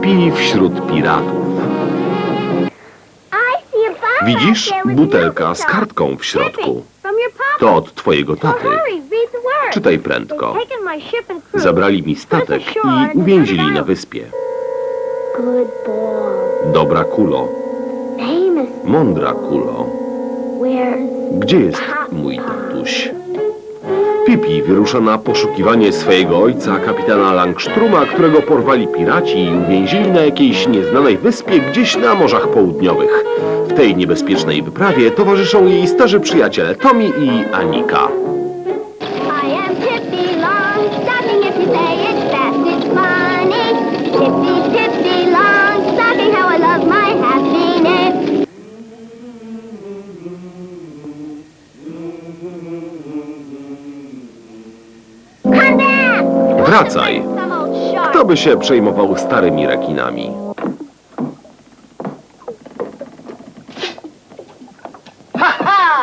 Pipi wśród piratów. Widzisz? Butelka z kartką w środku. To od twojego taty. Czytaj prędko. Zabrali mi statek i uwięzili na wyspie. Dobra kulo, mądra kulo. Gdzie jest mój tatuś? Pipi wyrusza na poszukiwanie swojego ojca, kapitana Langstruma, którego porwali piraci i uwięzili na jakiejś nieznanej wyspie gdzieś na morzach południowych. W tej niebezpiecznej wyprawie towarzyszą jej starzy przyjaciele Tommy i Anika. Wracaj! Kto by się przejmował starymi rekinami?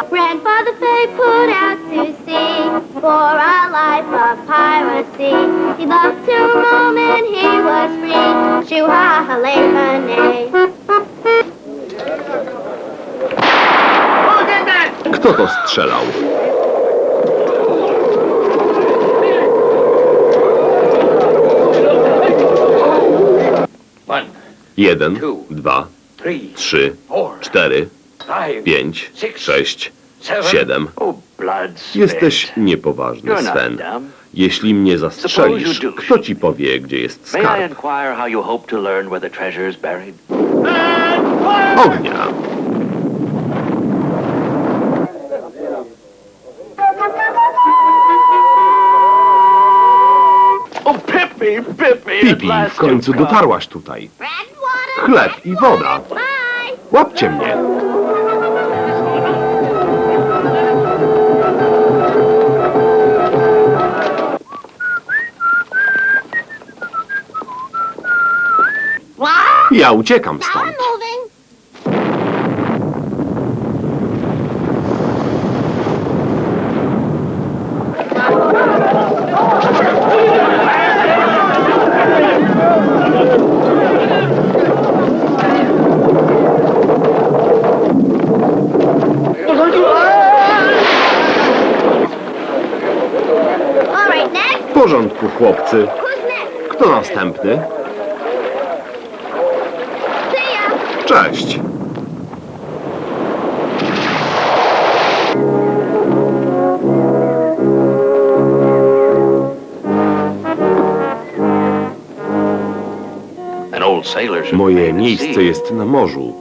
Grandfather Fay put out to sea for a life of piracy. He loved to roam and he was free. Shoo ha ha. Kto to strzelał? Jeden, dwa, trzy, cztery, pięć, sześć, siedem. Oh, Jesteś niepoważny, Sven. Jeśli mnie zastrzelisz, kto ci powie, gdzie jest skarb? Ognia! Oh, Pipi, w końcu dotarłaś tutaj. Chleb i woda. Łapcie mnie! Ja uciekam stąd. Porządku, chłopcy. Kto następny? Cześć! Moje miejsce jest na morzu.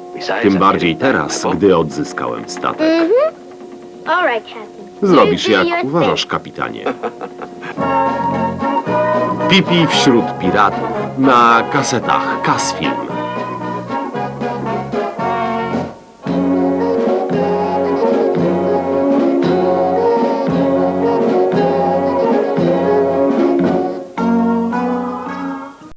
Tym bardziej teraz, gdy odzyskałem statek. Mhm. Zrobisz jak uważasz, kapitanie. Pipi wśród piratów na kasetach Kasfilm.